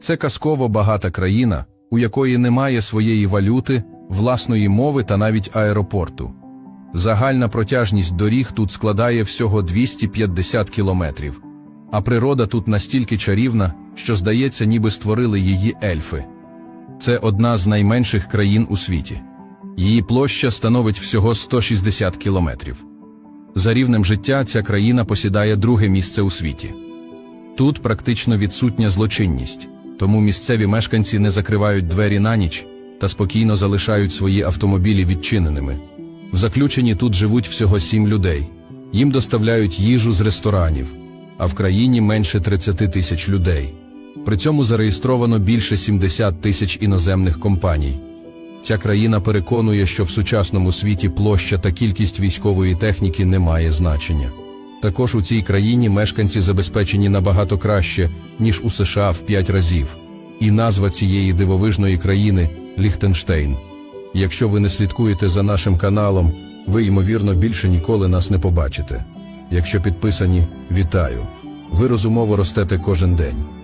Це казково багата країна, у якої немає своєї валюти, власної мови та навіть аеропорту. Загальна протяжність доріг тут складає всього 250 кілометрів, а природа тут настільки чарівна, що здається, ніби створили її ельфи. Це одна з найменших країн у світі. Її площа становить всього 160 кілометрів. За рівнем життя ця країна посідає друге місце у світі. Тут практично відсутня злочинність, тому місцеві мешканці не закривають двері на ніч та спокійно залишають свої автомобілі відчиненими. В заключенні тут живуть всього сім людей. Їм доставляють їжу з ресторанів, а в країні менше 30 тисяч людей. При цьому зареєстровано більше 70 тисяч іноземних компаній. Ця країна переконує, що в сучасному світі площа та кількість військової техніки не має значення. Також у цій країні мешканці забезпечені набагато краще, ніж у США в п'ять разів. І назва цієї дивовижної країни Ліхтенштейн. Якщо ви не слідкуєте за нашим каналом, ви, ймовірно, більше ніколи нас не побачите. Якщо підписані, вітаю! Ви розумово ростете кожен день.